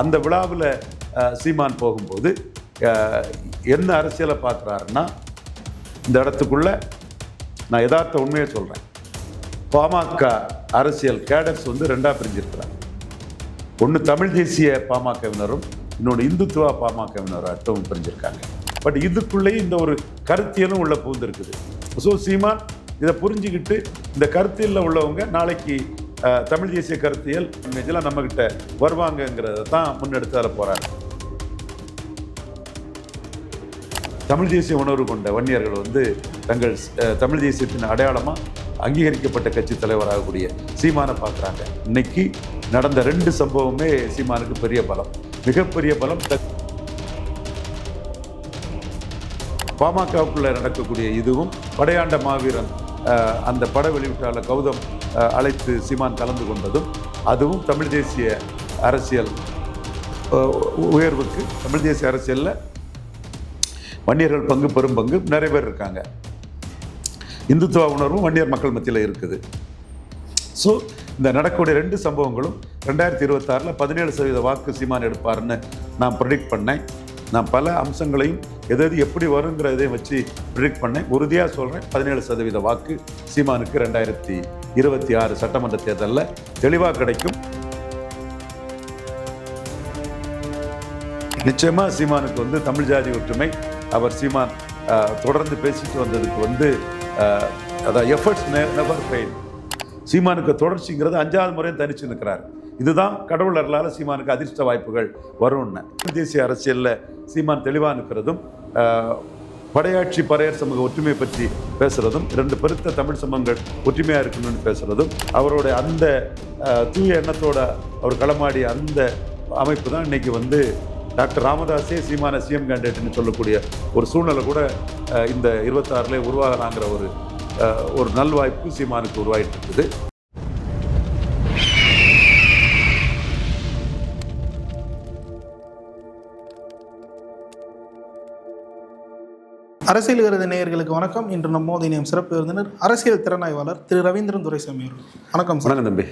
அந்த விழாவில் சீமான் போகும்போது என்ன அரசியலை பார்க்குறாருன்னா இந்த இடத்துக்குள்ள நான் யதார்த்த உண்மையை சொல்கிறேன் பாமக அரசியல் கேடர்ஸ் வந்து ரெண்டாக பிரிஞ்சிருக்கிறாங்க. ஒன்று தமிழ் தேசிய பாமகவினரும் இன்னொன்று இந்துத்துவா பாமகவினராட்டும் பிரிஞ்சிருக்காங்க. பட் இதுக்குள்ளேயே இந்த ஒரு கருத்தியலும் உள்ள புகுந்திருக்குது. ஸோ சீமான் இதை புரிஞ்சுக்கிட்டு இந்த கருத்தியலில் உள்ளவங்க நாளைக்கு தமிழ் தேசிய கருத்தியல் இமேஜெலாம் நம்மக்கிட்ட வருவாங்கங்கிறத தான் முன்னெடுத்து அதில் தமிழ் தேசிய உணர்வு கொண்ட வன்னியர்கள் வந்து தங்கள் அஹ், தமிழ் தேசியத்தின் அடையாளமாக அங்கீகரிக்கப்பட்ட கட்சி தலைவராகக்கூடிய சீமானை பார்க்குறாங்க. இன்னைக்கு நடந்த ரெண்டு சம்பவமே சீமானுக்கு பெரிய பலம். மிகப்பெரிய பலம் த- பாமகவுக்குள்ள நடக்கக்கூடிய இதுவும் படையாண்ட மாவீரன் அஹ், அந்த பட வெளியிட்டாளர் கௌதம் அழைத்து சீமான் கலந்து கொண்டதும் அதுவும் தமிழ் தேசிய அரசியல் உயர்வுக்கு தமிழ் தேசிய அரசியலில் வன்னியர்கள் பங்கு பெரும் பங்கு நிறைய பேர் இருக்காங்க. இந்துத்துவ உணர்வும் வன்னியர் மக்கள் மத்தியில் இருக்குது. ஸோ இந்த நடக்கக்கூடிய ரெண்டு சம்பவங்களும் ரெண்டாயிரத்தி இருபத்தாறில் பதினேழு சதவீத வாக்கு சீமான் எடுப்பாருன்னு நான் ப்ரிடிக்ட் பண்ணேன். நான் பல அம்சங்களையும் எது எது எப்படி வருங்கிறதையும் வச்சு ப்ரிடிக்ட் பண்ணேன். உறுதியாக சொல்கிறேன் பதினேழு சதவீத வாக்கு சீமானுக்கு ரெண்டாயிரத்தி இருபத்தி ஆறு சட்டமன்ற தேர்தலில் தெளிவாக கிடைக்கும். நிச்சயமா சீமானுக்கு வந்து தமிழ் ஜாதி ஒற்றுமை அவர் சீமான் தொடர்ந்து பேசிட்டு வந்ததுக்கு வந்து அதான் எஃபர்ட்ஸ் நெவர் ஃபெயில் சீமானுக்கு தொடர்ச்சிங்கிறது அஞ்சாவது முறையும் தனிச்சு நிற்கிறார் இதுதான் கடவுள் அருளால் சீமானுக்கு அதிர்ஷ்ட வாய்ப்புகள் வரும்னு. தேசிய அரசியலில் சீமான் தெளிவாக நிற்கிறதும் படையாட்சி பறையர் சமூக ஒற்றுமை பற்றி பேசுறதும் இரண்டு பெருத்த தமிழ் சமூகங்கள் ஒற்றுமையாக இருக்கணும்னு பேசுறதும் அவருடைய அந்த தூய எண்ணத்தோட அவர் களமாடிய அந்த அமைப்பு தான் இன்றைக்கி வந்து டாக்டர் ராமதாஸே சீமான சிஎம் கேண்டிடேட்னு சொல்லக்கூடிய ஒரு சூழ்நிலை கூட இந்த இருபத்தாறுல உருவாகலாங்கிற ஒரு ஒரு நல்வாய்ப்பு சீமானுக்கு உருவாயிட்டு இருக்குது. அரசியல் விருது நேயர்களுக்கு வணக்கம். இன்று நம்மோது இணையம் சிறப்பு விருந்தினர் அரசியல் திறனாய்வாளர் திரு ரவீந்திரன் துரைசாமி அவர்கள். வணக்கம் சார். தம்பி.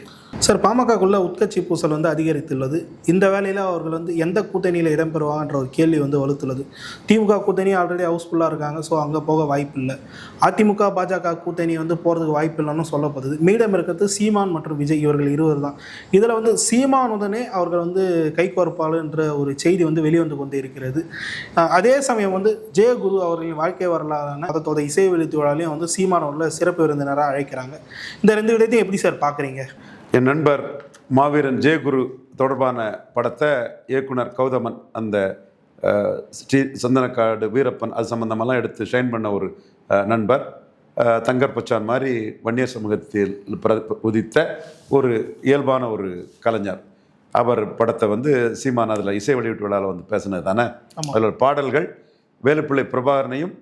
சார் பாமகக்குள்ள உட்கட்சி பூசல் வந்து அதிகரித்துள்ளது. இந்த வேளையில் அவர்கள் வந்து எந்த கூட்டணியில் இடம்பெறுவாங்கன்ற ஒரு கேள்வி வந்து வலுத்துள்ளது. திமுக கூட்டணி ஆல்ரெடி ஹவுஸ்ஃபுல்லாக இருக்காங்க ஸோ அங்கே போக வாய்ப்பு இல்லை அதிமுக பாஜக கூட்டணி வந்து போகிறதுக்கு வாய்ப்பு இல்லைன்னு சொல்லப்படுது. மீதம் இருக்கிறது சீமான் மற்றும் விஜய் இவர்கள் இருவர் தான். இதில் வந்து சீமானுடனே அவர்கள் வந்து கைகோர்ப்பாளர் என்ற ஒரு செய்தி வந்து வெளிவந்து கொண்டே இருக்கிறது அதே சமயம் வந்து ஜெயகுரு அவர்களின் வாழ்க்கை வரலாறான அதோட இசை வெளித்து விழாலையும் வந்து சீமான் அவர்களை சிறப்பு விருந்தினராக அழைக்கிறாங்க. இந்த ரெண்டு விடத்தையும் எப்படி சார் பார்க்குறீங்க? என் நண்பர் மாவீரன் ஜெயகுரு தொடர்பான படத்தை இயக்குனர் கௌதமன் அந்த ஸ்ரீ சந்தனக்காடு வீரப்பன் அது சம்பந்தமெல்லாம் எடுத்து ஷைன் பண்ண ஒரு நண்பர். தங்கர் பச்சான் மாதிரி வன்னியர் சமூகத்தில் பிர- உதித்த ஒரு இயல்பான ஒரு கலைஞர். அவர் படத்தை வந்து சீமான் அதில் இசை வெளியீட்டு விழாவில் வந்து பேசினது தானே. அதில் பாடல்கள் வேலுப்பிள்ளை பிரபாகரனையும்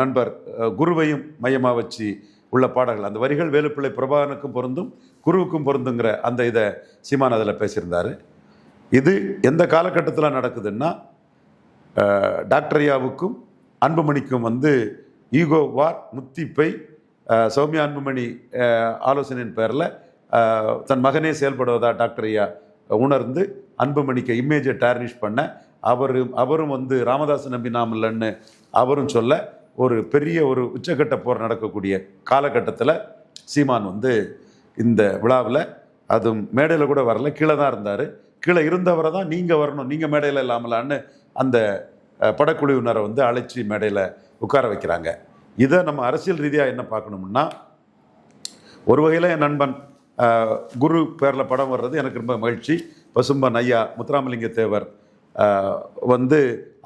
நண்பர் குருவையும் மையமாக வச்சு உள்ள பாடல்கள். அந்த வரிகள் வேலுப்பிள்ளை பிரபாகரனுக்கும் பொருந்தும் குருவுக்கும் பொருந்துங்கிற அந்த இதை சீமான் அதில் பேசியிருந்தார். இது எந்த காலகட்டத்தில் நடக்குதுன்னா டாக்டர்யாவுக்கும் அன்புமணிக்கும் வந்து ஈகோ வார் முத்திப்பை சௌமியா அன்புமணி ஆலோசனையின் பேரில் தன் மகனே செயல்படுவதா டாக்டர் ஐயா உணர்ந்து அன்புமணிக்கு இமேஜை டார்னிஷ் பண்ண அவரும் அவரும் வந்து ராமதாஸ் நம்பினாம் இல்லைன்னு அவரும் சொல்ல ஒரு பெரிய ஒரு உச்சக்கட்ட போர் நடக்கக்கூடிய காலகட்டத்தில் சீமான் வந்து இந்த விழாவில் அதுவும் மேடையில் கூட வரல. கீழே தான் இருந்தார். கீழே இருந்தவரை தான் நீங்கள் வரணும் நீங்கள் மேடையில் இல்லாமலான்னு அந்த படக்குழுவினரை வந்து அழைச்சி மேடையில் உட்கார வைக்கிறாங்க. இதை நம்ம அரசியல் ரீதியாக என்ன பார்க்கணும்னா ஒரு வகையில் என் நண்பன் குரு பேரில் படம் வர்றது எனக்கு ரொம்ப மகிழ்ச்சி. பசும்பன் ஐயா முத்துராமலிங்க தேவர் வந்து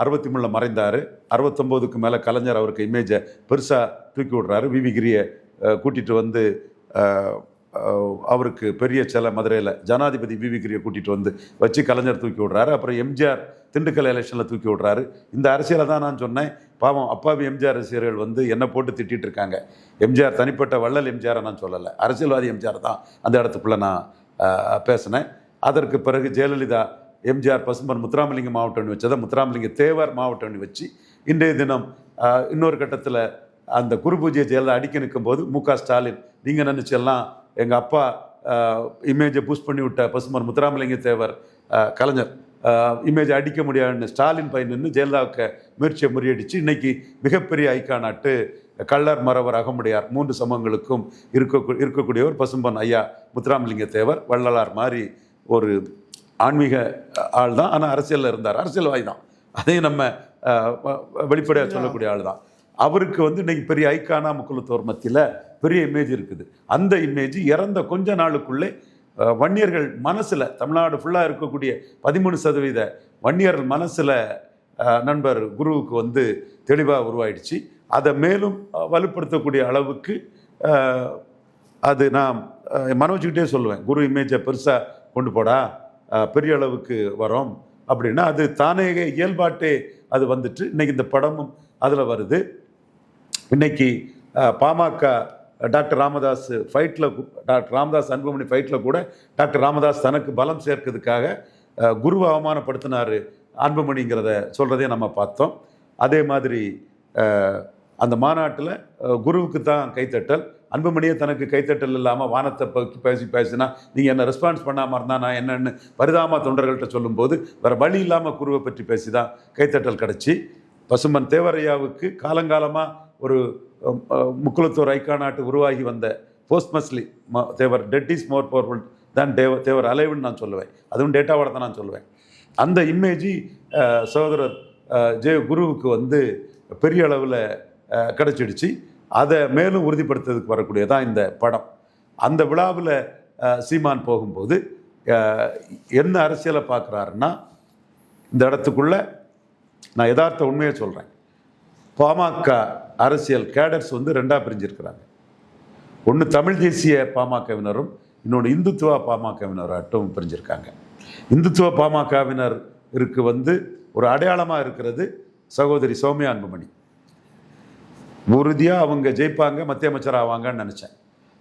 அறுபத்தி மூணில் மறைந்தார். அறுபத்தொம்போதுக்கு மேலே கலைஞர் அவருக்கு இமேஜை பெருசாக தூக்கி விடுறாரு. விவிகிரியை கூட்டிகிட்டு வந்து அவருக்கு பெரிய சில மதுரையில் ஜனாதிபதி விவிகிரியை கூட்டிகிட்டு வந்து வச்சு கலைஞர் தூக்கி விடுறாரு. அப்புறம் எம்ஜிஆர் திண்டுக்கல் எலெக்ஷனில் தூக்கி விடுறாரு. இந்த அரசியலை தான் நான் சொன்னேன். பாவம் அப்பாவி எம்ஜிஆர் ரசிகர்கள் வந்து என்னை போட்டு திட்டிகிட்டு இருக்காங்க. எம்ஜிஆர் தனிப்பட்ட வள்ளல் எம்ஜிஆரை நான் சொல்லலை. அரசியல்வாதி எம்ஜிஆர் தான் அந்த இடத்துக்குள்ளே நான் பேசினேன். அதற்கு பிறகு ஜெயலலிதா எம்ஜிஆர் பசும்பன் முத்துராமலிங்க மாவட்டம்னு வச்சதை முத்துராமலிங்க தேவர் மாவட்டம்னு வச்சு இன்றைய தினம் இன்னொரு கட்டத்தில் அந்த குரு பூஜையை ஜெயலலிதா அடிக்க நிற்கும் போது மு க ஸ்டாலின் நீங்கள் நினச்செல்லாம் எங்கள் அப்பா இமேஜை பூஸ்ட் பண்ணி விட்ட பசுமர் முத்துராமலிங்க தேவர் கலைஞர் இமேஜை அடிக்க முடியாதுன்னு ஸ்டாலின் பையன் நின்று ஜெயலலிதாவுக்கு முயற்சியை முறியடிச்சு இன்றைக்கி மிகப்பெரிய ஐக்கானாட்டு கள்ளர் மறவர் அகமுடையார் மூன்று சமூகங்களுக்கும் இருக்க இருக்கக்கூடியவர் பசும்பன் ஐயா முத்துராமலிங்க தேவர் வள்ளலார் மாதிரி ஒரு ஆன்மீக ஆள் தான். ஆனால் அரசியலில் இருந்தார். அரசியல்வாதி தான். அதையும் நம்ம வெளிப்படையாக சொல்லக்கூடிய ஆள் தான். அவருக்கு வந்து இன்னைக்கு பெரிய ஐக்கானா முக்குலத்தோர் மத்தியில் பெரிய இமேஜ் இருக்குது. அந்த இமேஜ் இறந்த கொஞ்ச நாளுக்குள்ளே வன்னியர்கள் மனசில் தமிழ்நாடு ஃபுல்லாக இருக்கக்கூடிய பதிமூணு சதவீத வன்னியர்கள் மனசில் நண்பர் குருவுக்கு வந்து தெளிவாக உருவாயிடுச்சு. அதை மேலும் வலுப்படுத்தக்கூடிய அளவுக்கு அது நான் மனோஜ்கிட்டே சொல்லுவேன். குரு இமேஜை பெருசாக கொண்டு போடா. பெரிய அளவுக்கு வரோம் அப்படின்னா அது தானே இயல்பாட்டே அது வந்துட்டு இன்னைக்கு இந்த படமும் அதில் வருது. இன்னைக்கு பாமக டாக்டர் ராமதாஸ் ஃபைட்டில் டாக்டர் ராமதாஸ் அன்புமணி ஃபைட்டில் கூட டாக்டர் ராமதாஸ் தனக்கு பலம் சேர்க்கிறதுக்காக குருவை அவமானப்படுத்தினார் அன்புமணிங்கிறத சொல்கிறதே நம்ம பார்த்தோம். அதே மாதிரி அந்த மாநாட்டில் குருவுக்கு தான் கைத்தட்டல். அன்புமணியே தனக்கு கைத்தட்டல் இல்லாமல் வானத்தை பற்றி பேசி பேசினா நீங்கள் என்ன ரெஸ்பான்ஸ் பண்ணாமல் இருந்தால் நான் என்னென்னு பரிதாமா தொண்டர்கள்ட்ட சொல்லும்போது வேறு வழி இல்லாமல் குருவை பற்றி பேசி தான் கைத்தட்டல் கிடச்சி. பசுமன் தேவரையாவுக்கு காலங்காலமாக ஒரு முக்குளத்தூர் அஹ், முக்குளத்தூர் ஐக்கானாட்டு உருவாகி வந்த போஸ்ட்மஸ்லி Thevar that is more powerful தான் தேவ தேவர் அலைவுன்னு நான் சொல்லுவேன். அதுவும் டேட்டாவோட தான் நான் சொல்லுவேன். அந்த இமேஜி சகோதரர் ஜெய குருவுக்கு வந்து பெரிய அளவில் கிடச்சிடுச்சு. அதை மேலும் உறுதிப்படுத்துறதுக்கு வரக்கூடியதான் இந்த படம். அந்த விழாவில் சீமான் போகும்போது என்ன அரசியலை பார்க்குறாருன்னா இந்த இடத்துக்குள்ள நான் யதார்த்த உண்மையை சொல்கிறேன் பாமக அரசியல் கேடர்ஸ் வந்து ரெண்டாக பிரிஞ்சிருக்கிறாங்க. ஒன்று தமிழ் தேசிய பாமகவினரும் இன்னொன்று இந்துத்துவ பாமகவினராட்டும் பிரிஞ்சிருக்காங்க. இந்துத்துவ பாமகவினர் இருக்கு வந்து ஒரு அடையாளமாக இருக்கிறது சகோதரி சௌமியா அன்புமணி. உறுதியாக அவங்க ஜெயிப்பாங்க மத்திய அமைச்சர் ஆவாங்கன்னு நினச்சேன்.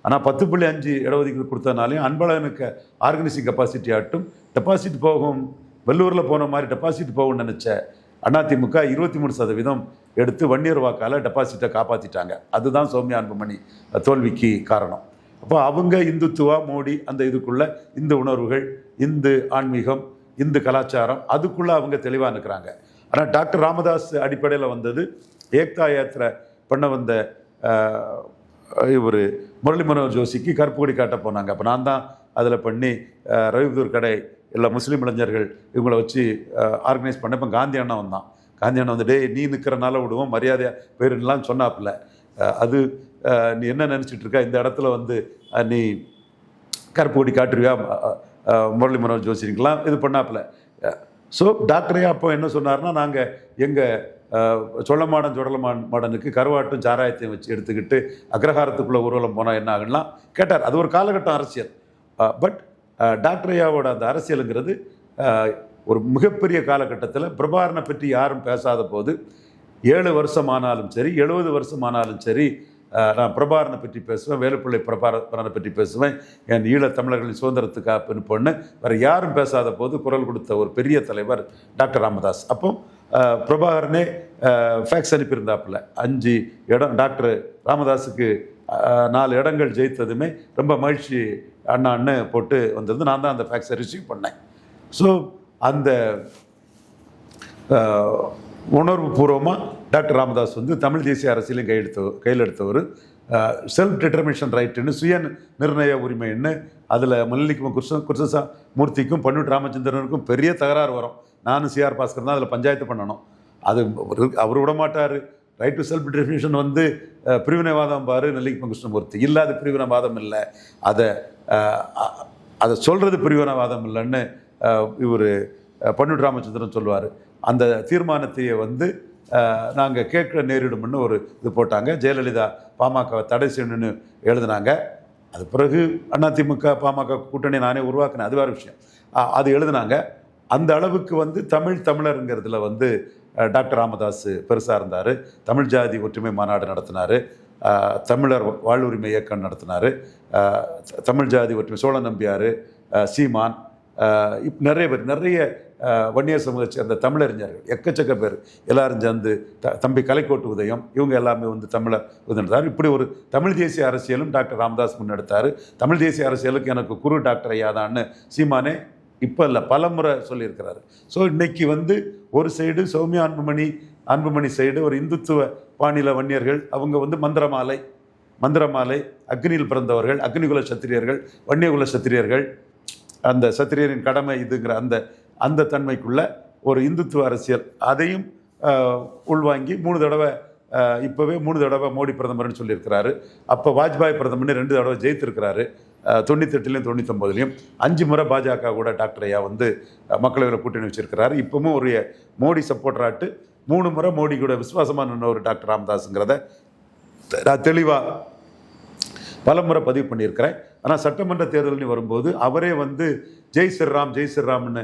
ஆனால் பத்து புள்ளி அஞ்சு இடஒதுக்கீடு கொடுத்தனாலையும் அன்பழகனுக்கு ஆர்கனைசிங் கெப்பாசிட்டி ஆட்டும் டெபாசிட் போகும் வெள்ளூரில் போன மாதிரி டெபாசிட் போகும்னு நினச்ச அதிமுக இருபத்தி மூணு சதவீதம் எடுத்து வன்னியர் வாக்கால் டெபாசிட்டை காப்பாற்றிட்டாங்க அதுதான் சௌமியா அன்புமணி தோல்விக்கு காரணம். அப்போ அவங்க இந்துத்துவா மோடி அந்த இதுக்குள்ளே இந்த உணர்வுகள் இந்து ஆன்மீகம் இந்து கலாச்சாரம் அதுக்குள்ளே அவங்க தெளிவாக இருக்கிறாங்க ஆனால் டாக்டர் ராமதாஸ் அடிப்படையில் வந்தது ஏக்தா யாத்திரை பண்ண வந்த இவர் முரளி மனோகர் ஜோஷிக்கு கருப்பு கொடி காட்ட போனாங்க. அப்போ நான் தான் அதில் பண்ணி ரவிதூர் ரவிபுதூர் கடை இல்லை முஸ்லீம் இளைஞர்கள் இவங்கள வச்சு ஆர்கனைஸ் பண்ண இப்போ காந்தி அண்ணா வந்தான் காந்தி அண்ணா வந்து டேய் நீ நிற்கிறனால விடுவோம் மரியாதையாக போயிருந்தலாம் சொன்னாப்புல. அது நீ என்ன நினச்சிட்டு இருக்க? இந்த இடத்துல வந்து நீ கருப்பு கொடி காட்டுருவியா முரளி மனோகர் ஜோசிங்கெலாம் இது பண்ணாப்புல. ஸோ டாக்டரே அப்போ என்ன சொன்னார்னா நாங்கள் எங்கள் சொல்லமாடன் சுடலமான் மாடனுக்கு கருவாட்டும் சாராயத்தையும் வச்சு எடுத்துக்கிட்டு அக்ரஹாரத்துக்குள்ளே ஊர்வலம் போனால் என்ன ஆகுன்னா கேட்டார் அது ஒரு காலகட்டம் அரசியல். பட் டாக்டரையாவோட அந்த அரசியலுங்கிறது ஒரு மிகப்பெரிய காலகட்டத்தில் பிரபாரனை பற்றி யாரும் பேசாத போது ஏழு வருஷம் ஆனாலும் சரி எழுபது வருஷம் ஆனாலும் சரி நான் பிரபாரனை பற்றி பேசுவேன் வேலுப்பிள்ளை பிரபாரனை பற்றி பேசுவேன் என் ஈழத் தமிழர்களின் சுதந்திரத்துக்காக பின்பொண்ணு வேறு யாரும் பேசாத போது குரல் கொடுத்த ஒரு பெரிய தலைவர் டாக்டர் ராமதாஸ். அப்போ பிரபாகரனே ஃபேக்ஸ் அனுப்பியிருந்தாப்புல. அஞ்சு இடம் டாக்டர் ராமதாஸுக்கு நாலு இடங்கள் ஜெயித்ததுமே ரொம்ப மகிழ்ச்சி அண்ணான்னு போட்டு வந்திருந்து நான் தான் அந்த ஃபேக்ஸை ரிசீவ் பண்ணேன். ஸோ அந்த உணர்வு பூர்வமாக டாக்டர் ராமதாஸ் வந்து தமிழ் தேசிய அரசியலையும் கையெடுத்த கையில் எடுத்தவர். செல்ஃப் டிட்டர்மினேஷன் ரைட்டுன்னு சுய நிர்ணய உரிமைன்னு அதில் மல்லிக்கும் குருச குருசசா மூர்த்திக்கும் பன்னூட் ராமச்சந்திரனுக்கும் பெரிய தகராறு வரும். நானும் சிஆர் பாஸ்கர் தான் அதில் பஞ்சாயத்து பண்ணணும். அது அவர் விட மாட்டார் ரைட் டு செல்ஃப் டெஃபினேஷன் வந்து பிரிவினைவாதம் பாரு நெல்லிக்கு கிருஷ்ணமூர்த்தி இல்லை அது பிரிவினைவாதம் இல்லை. அதை அதை சொல்கிறது பிரிவினைவாதம் இல்லைன்னு இவர் பன்னூட் ராமச்சந்திரன் சொல்லுவார். அந்த தீர்மானத்தையே வந்து நாங்கள் கேட்க நேரிடும்னு ஒரு இது போட்டாங்க. ஜெயலலிதா பாமகவை தடை செய்யணும்னு எழுதினாங்க. அது பிறகு அதிமுக பாமக கூட்டணி நானே உருவாக்கினேன். அது வேறு விஷயம். அது எழுதினாங்க. அந்த அளவுக்கு வந்து தமிழ் தமிழருங்கிறதுல வந்து டாக்டர் ராமதாஸ் பெருசாக இருந்தார். தமிழ் ஜாதி ஒற்றுமை மாநாடு நடத்தினார். தமிழர் வாழ்வுரிமை இயக்கம் நடத்தினார். தமிழ் ஜாதி ஒற்றுமை சோழ நம்பியார் சீமான் இப் நிறைய பேர் நிறைய வன்னிய வன்னியர் சமூகத்தை சேர்ந்த தமிழறிஞர்கள் எக்கச்சக்க பேர். எல்லாரும் சேர்ந்து த தம்பி கலைக்கோட்டு உதயம் இவங்க எல்லாமே வந்து தமிழர் உதவினார் இப்படி ஒரு தமிழ் தேசிய அரசியலும் டாக்டர் ராமதாஸ் முன்னெடுத்தார். தமிழ் தேசிய அரசியலுக்கு எனக்கு குரு டாக்டர் ஐயாதான்னு சீமானே இப்போ இல்லை பலமுறை சொல்லியிருக்கிறாரு. ஸோ இன்னைக்கு வந்து ஒரு சைடு சௌமியா அன்புமணி அன்புமணி சைடு ஒரு இந்துத்துவ பாணில வன்னியர்கள் அவங்க வந்து மந்திரமாலை மந்திரமாலை அக்னியில் பிறந்தவர்கள் அக்னிகுல சத்திரியர்கள் வன்னியகுல சத்திரியர்கள் அந்த சத்திரியரின் கடமை இதுங்கிற அந்த அந்த தன்மைக்குள்ள ஒரு இந்துத்துவ அரசியல். அதையும் உள்வாங்கி மூணு தடவை இப்போவே மூணு தடவை மோடி பிரதமர்னு சொல்லியிருக்கிறாரு. அப்போ வாஜ்பாய் பிரதமர்னு ரெண்டு தடவை ஜெயித்திருக்கிறாரு. தொண்ணூத்தெட்டுலேயும் தொண்ணூத்தொம்பதுலையும் அஞ்சு முறை பாஜக கூட டாக்டர் ஐயா வந்து மக்களவையில் கூட்டணி வச்சிருக்கிறாரு. இப்போவும் ஒரு மோடி சப்போர்டராட்டு மூணு முறை மோடி கூட விசுவாசமாக நின்ன ஒரு டாக்டர் ராமதாஸுங்கிறத நான் தெளிவாக பலமுறை பதிவு பண்ணியிருக்கிறேன். ஆனால் சட்டமன்ற தேர்தல்னு வரும்போது அவரே வந்து ஜெய் ஸ்ரீராம் ஜெய் ஸ்ரீராம்னு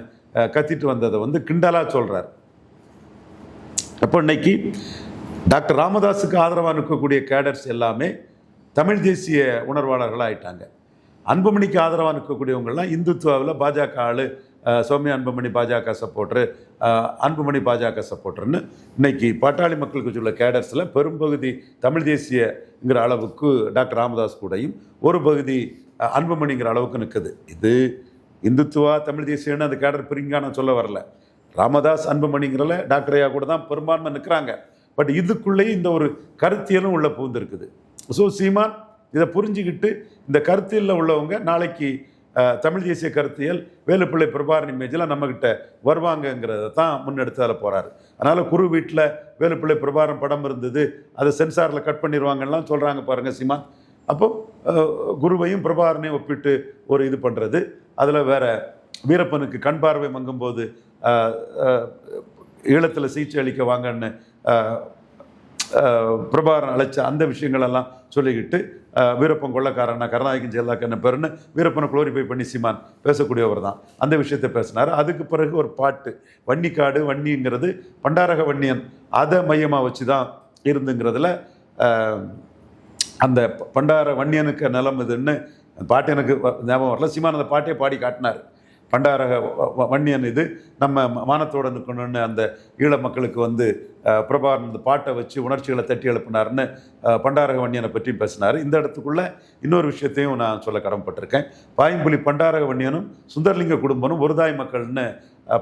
கத்திட்டு வந்ததை வந்து கிண்டலாக சொல்கிறார் அப்போ இன்னைக்கு டாக்டர் ராமதாஸுக்கு ஆதரவாக நிற்கக்கூடிய கேடர்ஸ் எல்லாமே தமிழ் தேசிய உணர்வாளர்களாக ஆயிட்டாங்க. அன்புமணிக்கு ஆதரவாக இருக்கக்கூடியவங்கள்லாம் இந்துத்துவாவில் பாஜக ஆளு சௌமியா அன்புமணி பாஜக சப்போர்ட்ரு அன்புமணி பாஜக சப்போர்ட்ருன்னு இன்னைக்கு பாட்டாளி மக்களுக்கு உள்ள கேடர்ஸில் பெரும்பகுதி தமிழ் தேசியங்கிற அளவுக்கு டாக்டர் ராமதாஸ் கூடையும் ஒரு பகுதி அன்புமணிங்கிற அளவுக்கு நிற்குது இது இந்துத்துவா தமிழ் தேசியம்னு அந்த கேடர் பிரிங்கா நான் சொல்ல வரல. ராமதாஸ் அன்புமணிங்கிறல டாக்டர் ஐயா கூட தான் பெரும்பான்மை நிற்கிறாங்க பட் இதுக்குள்ளேயே இந்த ஒரு கருத்தியலும் உள்ள பூந்திருக்குது ஸோ சீமான் இதை புரிஞ்சுக்கிட்டு இந்த கருத்தியலில் உள்ளவங்க நாளைக்கு தமிழ் தேசிய கருத்தியல் வேலுப்பிள்ளை பிரபாரணி மேஜெலாம் நம்மக்கிட்ட வருவாங்கங்கிறத தான் முன்னெடுத்து அதில் போகிறாரு அதனால் குரு வீட்டில் வேலுப்பிள்ளை பிரபாரம் படம் இருந்தது அதை சென்சாரில் கட் பண்ணிடுவாங்கலாம் சொல்கிறாங்க பாருங்கள் சிமா. அப்போ குருவையும் பிரபாரனையும் ஒப்பிட்டு ஒரு இது பண்ணுறது அதில் வேற வீரப்பனுக்கு கண் பார்வை மங்கும்போது ஈழத்தில் சிகிச்சை அளிக்க வாங்கன்னு பிரபாகரன் அழைச்ச அந்த விஷயங்களெல்லாம் சொல்லிக்கிட்டு வீரப்பன் கொள்ளக்காரனா கருணாநாயகன் ஜெயலலிதா என்ன பேருன்னு வீரப்பனை குளோரிஃபை பண்ணி சீமான் பேசக்கூடியவர் தான். அந்த விஷயத்தை பேசினார். அதுக்கு பிறகு ஒரு பாட்டு வன்னிக்காடு வன்னிங்கிறது பண்டாரக வன்னியன் அதை மையமாக வச்சு தான் இருந்துங்கிறதுல அந்த பண்டார வன்னியனுக்கு நிலம் இதுன்னு பாட்டு எனக்கு வ- ஞாபகம் வரல. சீமான் அந்த பாட்டே பாடி காட்டினார். பண்டாரக வ- வ- வன்னியன் இது. நம்ம ம- மானத்தோட நிற்கணும்னு அந்த ஈழ மக்களுக்கு வந்து அஹ், இந்த பாட்டை வச்சு உணர்ச்சிகளை தட்டி எழுப்பினார்னு பண்டாரக வன்னியனை பற்றி பேசினார். இந்த இடத்துக்குள்ளே இன்னொரு விஷயத்தையும் நான் சொல்ல கடமைப்பட்டிருக்கேன். பாயம்புலி பண்டாரக வன்னியனும் சுந்தர்லிங்க குடும்பமும் ஒருதாய் மக்கள்னு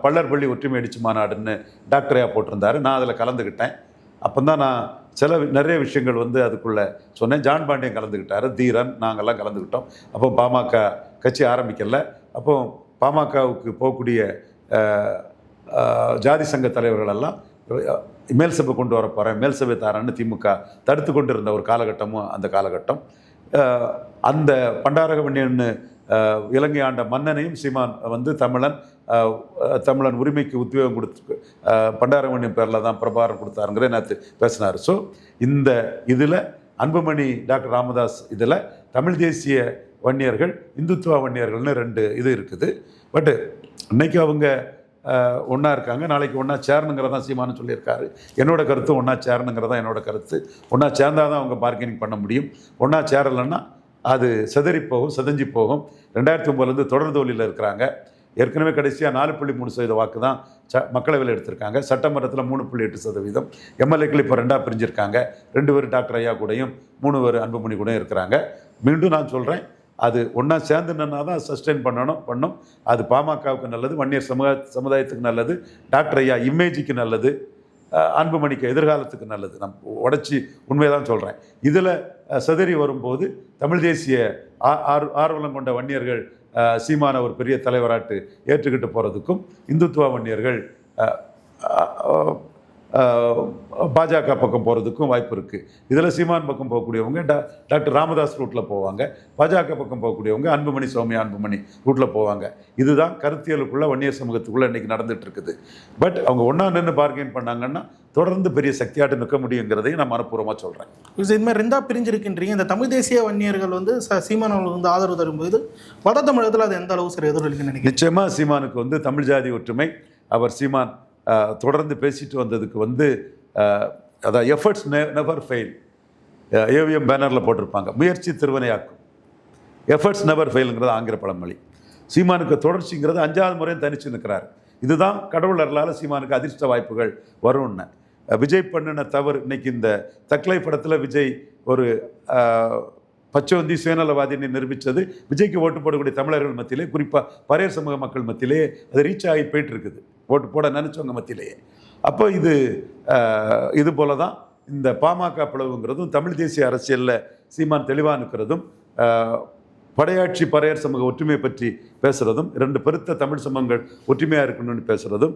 பள்ளர்பள்ளி ஒற்றுமை அடிச்சு மாநாடுன்னு டாக்டரையாக போட்டிருந்தாரு. நான் அதில் கலந்துக்கிட்டேன் அப்போ தான் நான் சில நிறைய விஷயங்கள் வந்து அதுக்குள்ளே சொன்னேன். ஜான் பாண்டியன் கலந்துக்கிட்டாரு தீரன் நாங்கள்லாம் கலந்துக்கிட்டோம் அப்போ பாமக கட்சி ஆரம்பிக்கல. அப்போது பாமகவுக்கு போகக்கூடிய ஜாதி சங்க தலைவர்கள் எல்லாம் மேல் சபை கொண்டு வர போகிறேன் மேல் சபை தாரன்னு திமுக தடுத்து கொண்டு இருந்த ஒரு காலகட்டமும் அந்த காலகட்டம். அந்த பண்டாரகமணியன்னு இலங்கை ஆண்ட மன்னனையும் சீமான் வந்து தமிழன் தமிழன் உரிமைக்கு உத்வேகம் கொடுத்து அஹ், பேரில் தான் பிரபாரம் கொடுத்தாருங்கிறத நேற்று பேசினார். ஸோ இந்த இதில் அன்புமணி டாக்டர் ராமதாஸ் இதில் தமிழ் தேசிய வன்னியர்கள் இந்துத்துவ வன்னியர்கள்னு ரெண்டு இது இருக்குது. பட்டு இன்னைக்கு அவங்க ஒன்றா இருக்காங்க. நாளைக்கு ஒன்றா சேரணுங்கிறதான் சீமானு சொல்லியிருக்காரு. என்னோட கருத்து ஒன்றா சேரணுங்கிறதான் என்னோட கருத்து. ஒன்றா சேர்ந்தாதான் தான் அவங்க பார்கெனிங் பண்ண முடியும். ஒன்றா சேரலைன்னா அது சிதறி போகும் சிதஞ்சு போகும். ரெண்டாயிரத்தி ஒம்பதுலேருந்து தொடர் தோல்வியில் இருக்கிறாங்க. ஏற்கனவே கடைசியாக நாலு புள்ளி மூணு சதவீத வாக்கு தான் ச மக்களவையில் எடுத்திருக்காங்க. சட்டமன்றத்தில் மூணு புள்ளி எட்டு சதவீதம். எம்எல்ஏக்கள் இப்போ ரெண்டாக பிரிஞ்சிருக்காங்க. ரெண்டு பேர் டாக்டர் ஐயா கூடயும் மூணு பேர் அன்புமணி கூடயும் இருக்கிறாங்க. மீண்டும் நான் சொல்கிறேன் அது ஒன்றா சேர்ந்து நின்னா தான் சஸ்டெயின் பண்ணணும் பண்ணும். அது பாமகவுக்கு நல்லது வன்னியர் சமுதாய சமுதாயத்துக்கு நல்லது டாக்டர் ஐயா இமேஜுக்கு நல்லது அன்புமணிக்கு எதிர்காலத்துக்கு நல்லது. நம் உடச்சி உண்மையை தான் சொல்கிறேன் இதில் சதறி வரும்போது தமிழ் தேசிய ஆ- ஆர் ஆர்வலம் கொண்ட வன்னியர்கள் சீமான ஒரு பெரிய தலைவராட்டு ஏற்றுக்கிட்டு போகிறதுக்கும் இந்துத்துவ வன்னியர்கள் பாஜக பக்கம் போகிறதுக்கும் வாய்ப்பு இருக்குது இதில் சீமான் பக்கம் போகக்கூடியவங்க டா டாக்டர் ராமதாஸ் ரூட்டில் போவாங்க. பாஜக பக்கம் போகக்கூடியவங்க அன்புமணி சௌமியா அன்புமணி ரூட்டில் போவாங்க. இதுதான் கருத்தியலுக்குள்ள வன்னியர் சமூகத்துக்குள்ளே இன்றைக்கி நடந்துட்டு இருக்குது. பட் அவங்க ஒன்றா நின்று பார்கெயின் பண்ணாங்கன்னா தொடர்ந்து பெரிய சக்தியாட்டு நிற்க முடியுங்கிறதையும் நான் மனப்பூர்வமாக சொல்கிறேன் இது மாதிரி ரெண்டா பிரிஞ்சிருக்கின்றீங்க. இந்த தமிழ் தேசிய வன்னியர்கள் வந்து ச சீமான் அவர்களுக்கு வந்து ஆதரவு தரும்போது வட தமிழகத்தில் அது எந்த அளவு சார் எதிரொலிக்குன்னு நினைக்கிறேன் நிச்சயமாக சீமானுக்கு வந்து தமிழ் ஜாதி ஒற்றுமை அவர் சீமான் தொடர்ந்து பேசிட்டு வந்ததுக்கு வந்து அதான் எஃபர்ட்ஸ் நெவர் ஃபெயில் ஏவிஎம் பேனரில் போட்டிருப்பாங்க. முயற்சி திருவனையாக்கும். எஃபர்ட்ஸ் நெவர் ஃபெயிலுங்கிறது ஆங்கில பழமொழி. சீமானுக்கு தொடர்ச்சிங்கிறது அஞ்சாவது முறையும் தனிச்சு நிற்கிறார் இதுதான் கடவுள் அருளால் சீமானுக்கு அதிர்ஷ்ட வாய்ப்புகள் வரும்னு. விஜய் பண்ணின தவறு இன்னைக்கு இந்த தக்லை படத்தில் விஜய் ஒரு பச்சவந்தி சுயநலவாதின்னு நிரூபித்தது விஜய்க்கு ஓட்டு போடக்கூடிய தமிழர்கள் மத்தியிலே குறிப்பாக பரையர் சமூக மக்கள் மத்தியிலே அது ரீச் ஆகி போயிட்டு இருக்குது. ஓட்டு போட நினச்சவங்க மத்தியிலேயே. அப்போ இது இது போல தான் இந்த பாமக பிளவுங்கிறதும் தமிழ் தேசிய அரசியலில் சீமான் தெளிவாக இருக்கிறதும் படையாட்சி பறையர் சமூக ஒற்றுமை பற்றி பேசுகிறதும் ரெண்டு பெருத்த தமிழ் சமூகங்கள் ஒற்றுமையாக இருக்கணும்னு பேசுகிறதும்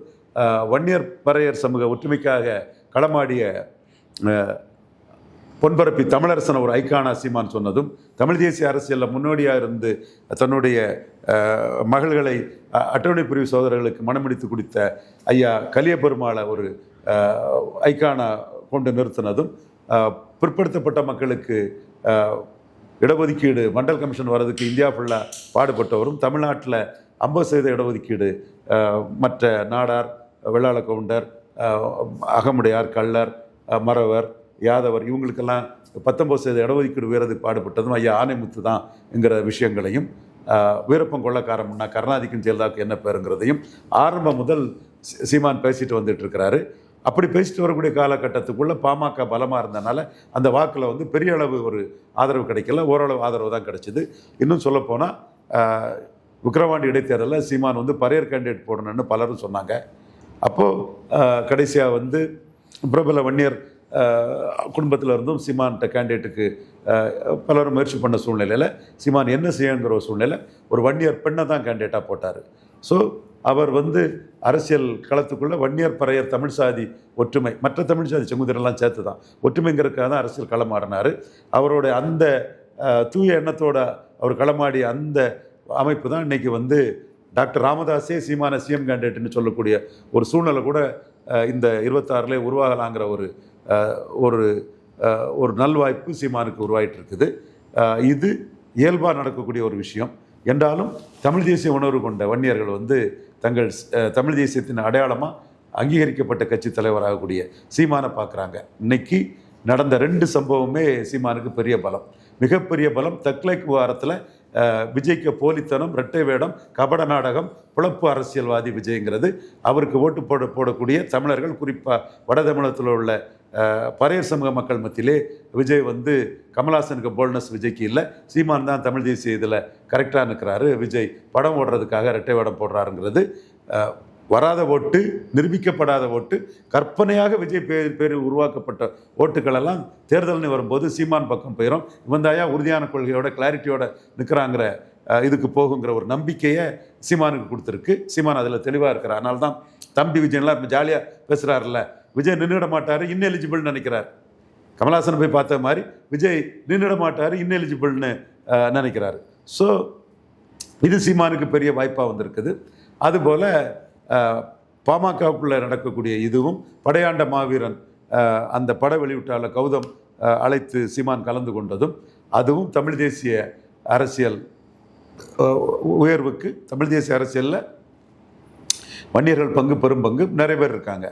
வன்னியர் பறையர் சமூக ஒற்றுமைக்காக களமாடிய பொன்பரப்பி தமிழரசன் ஒரு ஐக்கானா சீமான் சொன்னதும் தமிழ் தேசிய அரசியலில் முன்னோடியாக இருந்து தன்னுடைய மகள்களை அட்டவணை பிரிவு சோதரர்களுக்கு மனமுடித்து கொடுத்த ஐயா கலிய பெருமாளை ஒரு ஐக்கானா கொண்டு நிறுத்தினதும் பிற்படுத்தப்பட்ட மக்களுக்கு இடஒதுக்கீடு மண்டல் கமிஷன் வர்றதுக்கு இந்தியா ஃபுல்லாக பாடுபட்டவரும் தமிழ்நாட்டில் ஐம்பது சதவீத இடஒதுக்கீடு மற்ற நாடார் வெள்ளாள கவுண்டர் அகமுடையார் கள்ளர் மறவர் யாதவர் இவங்களுக்கெல்லாம் பத்தொம்பது சதவீத இடஒதுக்கீடு உயரதுக்கு பாடுபட்டதும் ஐயா ஆனைமுத்து தான் என்கிற விஷயங்களையும் வீரப்பம் வீரப்பன் கொள்ளக்காரம்னா கருணாதிக்கும் ஜெயலலிதாவுக்கு என்ன பேருங்கிறதையும் ஆரம்பம் முதல் சீமான் பேசிட்டு வந்துட்டு இருக்கிறாரு அப்படி பேசிட்டு வரக்கூடிய காலகட்டத்துக்குள்ளே பாமக பலமாக இருந்தனால அந்த வாக்கில் வந்து பெரிய அளவு ஒரு ஆதரவு கிடைக்கல. ஓரளவு ஆதரவு தான் கிடைச்சிது. இன்னும் சொல்லப்போனால் விக்ரவாண்டி இடைத்தேர்தலில் சீமான் வந்து பரையர் கேண்டிடேட் போடணும்னு பலரும் சொன்னாங்க. அப்போது கடைசியாக வந்து பிரபல வன்னியர் குடும்பத்தில் இருந்தும் சிமான்கிட்ட கேண்டிடேட்டுக்கு பலரும் முயற்சி பண்ண சூழ்நிலையில் சிமான் என்ன செய்யணுங்கிற ஒரு சூழ்நிலை ஒரு வன்னியர் பெண்ணை தான் கேண்டிடேட்டாக போட்டார். ஸோ அவர் வந்து அரசியல் களத்துக்குள்ளே வன்னியர் பறையர் தமிழ் சாதி ஒற்றுமை மற்ற தமிழ் சாதி செங்குதிரெல்லாம் சேர்த்து தான் ஒற்றுமைங்கிறதுக்காக தான் அரசியல் களமாடினார் அவருடைய அந்த தூய எண்ணத்தோட அவர் களமாடிய அந்த அமைப்பு தான் இன்றைக்கி வந்து டாக்டர் ராமதாஸே சீமான சிஎம் கேண்டிடேட்னு சொல்லக்கூடிய ஒரு சூழ்நிலை கூட இந்த இருபத்தாறுலேயே உருவாகலாங்கிற ஒரு ஒரு ஒரு நல்வாய்ப்பு சீமானுக்கு உருவாயிட்டு இருக்குது இது இயல்பாக நடக்கக்கூடிய ஒரு விஷயம். என்றாலும் தமிழ் தேசிய உணர்வு கொண்ட வன்னியர்கள் வந்து தங்கள் தமிழ் தேசியத்தின் அடையாளமாக அங்கீகரிக்கப்பட்ட கட்சி தலைவராகக்கூடிய சீமானை பார்க்குறாங்க. இன்னைக்கு நடந்த ரெண்டு சம்பவமே சீமானுக்கு பெரிய பலம். மிகப்பெரிய பலம் தக்லைக் விவகாரத்தில் விஜய்க்கு போலித்தனம் இரட்டை வேடம் கபட நாடகம் புலப்பு அரசியல்வாதி விஜய்ங்கிறது. அவருக்கு ஓட்டு போட போடக்கூடிய தமிழர்கள் குறிப்பாக வட தமிழகத்தில் உள்ள பறையர் சமூக மக்கள் மத்தியிலே விஜய் வந்து கமல்ஹாசனுக்கு போல்னஸ் விஜய்க்கு இல்லை. சீமான் தான் தமிழ் தேசிய இதில் கரெக்டாக நிற்கிறாரு விஜய் படம் ஓடுறதுக்காக இரட்டை வேடம் போடுறாருங்கிறது. வராத ஓட்டு நிரூபிக்கப்படாத ஓட்டு கற்பனையாக விஜய் பேர் பேரில் உருவாக்கப்பட்ட ஓட்டுகளெல்லாம் தேர்தல்னு வரும்போது சீமான் பக்கம் போயிடும் இவந்தாயா உறுதியான கொள்கையோட கிளாரிட்டியோட நிற்கிறாங்கிற இதுக்கு போகுங்கிற ஒரு நம்பிக்கையை சீமானுக்கு கொடுத்துருக்கு. சீமான் அதில் தெளிவாக இருக்கிறார். அதனால தான் தம்பி விஜயன்லாம் இப்போ ஜாலியாக பேசுகிறாருல்ல விஜய் நின்றுட மாட்டார் இன்னெலிஜிபிள்னு நினைக்கிறார். கமலாசன் போய் பார்த்த மாதிரி விஜய் நின்றுட மாட்டார் இன்னெலிஜிபிள்னு நினைக்கிறார் நினைக்கிறாரு. ஸோ இது சீமானுக்கு பெரிய வாய்ப்பாக வந்திருக்குது. அதுபோல் பாமகவுக்குள்ளே நடக்கக்கூடிய இதுவும் படையாண்ட மாவீரன் அந்த பட வெளியிட்டால கௌதம் அழைத்து சீமான் கலந்து கொண்டதும் அதுவும் தமிழ் தேசிய அரசியல் உயர்வுக்கு தமிழ் தேசிய அரசியலில் வன்னியர்கள் பங்கு பெரும் பங்கு நிறைய பேர் இருக்காங்க.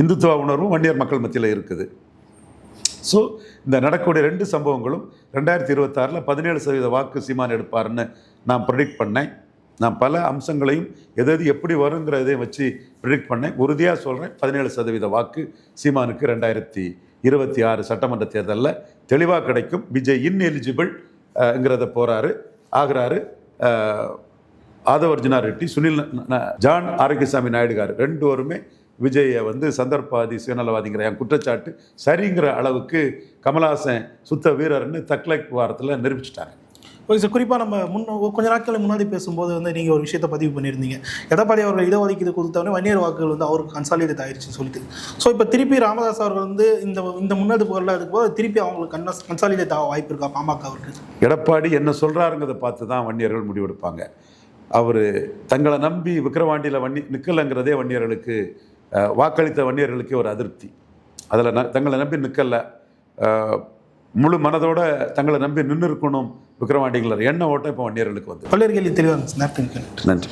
இந்துத்துவ உணர்வும் வன்னியர் மக்கள் மத்தியில் இருக்குது. ஸோ இந்த நடக்கக்கூடிய ரெண்டு சம்பவங்களும் ரெண்டாயிரத்தி இருபத்தாறில் பதினேழு சதவீத வாக்கு சீமான் எடுப்பார்னு நான் ப்ரொடிக்ட் பண்ணேன். நான் பல அம்சங்களையும் எதாவது எப்படி வருங்கிறதையும் வச்சு ப்ரிடிக்ட் பண்ணேன். உறுதியாக சொல்கிறேன் பதினேழு சதவீத வாக்கு சீமானுக்கு ரெண்டாயிரத்தி இருபத்தி ஆறு சட்டமன்ற தேர்தலில் தெளிவாக கிடைக்கும். விஜய் இன்எலிஜிபிள்ங்கிறத போகிறாரு ஆகிறாரு. ஆதவர்ஜுனா ரெட்டி சுனில் ஜான் ஆரோக்கியசாமி நாயுடுகார் ரெண்டு வருமே விஜயை வந்து சந்தர்ப்பாதி சுயநலவாதிங்கிற என் குற்றச்சாட்டு சரிங்கிற அளவுக்கு கமலாசன் சுத்த வீரர்னு தக்லைக் வாரத்தில் நிரூபிச்சிட்டாங்க. ஓகே சார் குறிப்பாக நம்ம முன் கொஞ்ச நாட்கள் முன்னாடி பேசும்போது வந்து நீங்கள் ஒரு விஷயத்தை பதிவு பண்ணியிருந்தீங்க. எடப்பாடி அவர்கள் இடஒதுக்கீடு கொடுத்தவொடனே வன்னியர் வாக்குகள் வந்து அவருக்கு கன்சாலிடேட் ஆயிடுச்சுன்னு சொல்லிட்டு. ஸோ இப்போ திருப்பி ராமதாஸ் அவர்கள் வந்து இந்த இந்த முன்னெடுப்புகளில் இருக்கும்போது திருப்பி அவங்களுக்கு கன்ஸ் கன்சாலிடேட் ஆக வாய்ப்பு இருக்கா பாமக அவருக்கு? எடப்பாடி என்ன சொல்கிறாருங்கிறத பார்த்து தான் வன்னியர்கள் முடிவெடுப்பாங்க. அவர் தங்களை நம்பி விக்கிரவாண்டியில் வன்னி நிற்கலைங்கிறதே வன்னியர்களுக்கு வாக்களித்த வன்னியர்களுக்கே ஒரு அதிருப்தி. அதில் ந தங்களை நம்பி நிற்கல முழு மனதோட தங்களை நம்பி நின்று இருக்கணும் விக்கிரவாண்டிங்களர் எண்ண ஓட்டம் இப்போ வன்னியர்களுக்கு வந்து பல்வேறு கேள்வி நேரத்துக்கு நன்றி.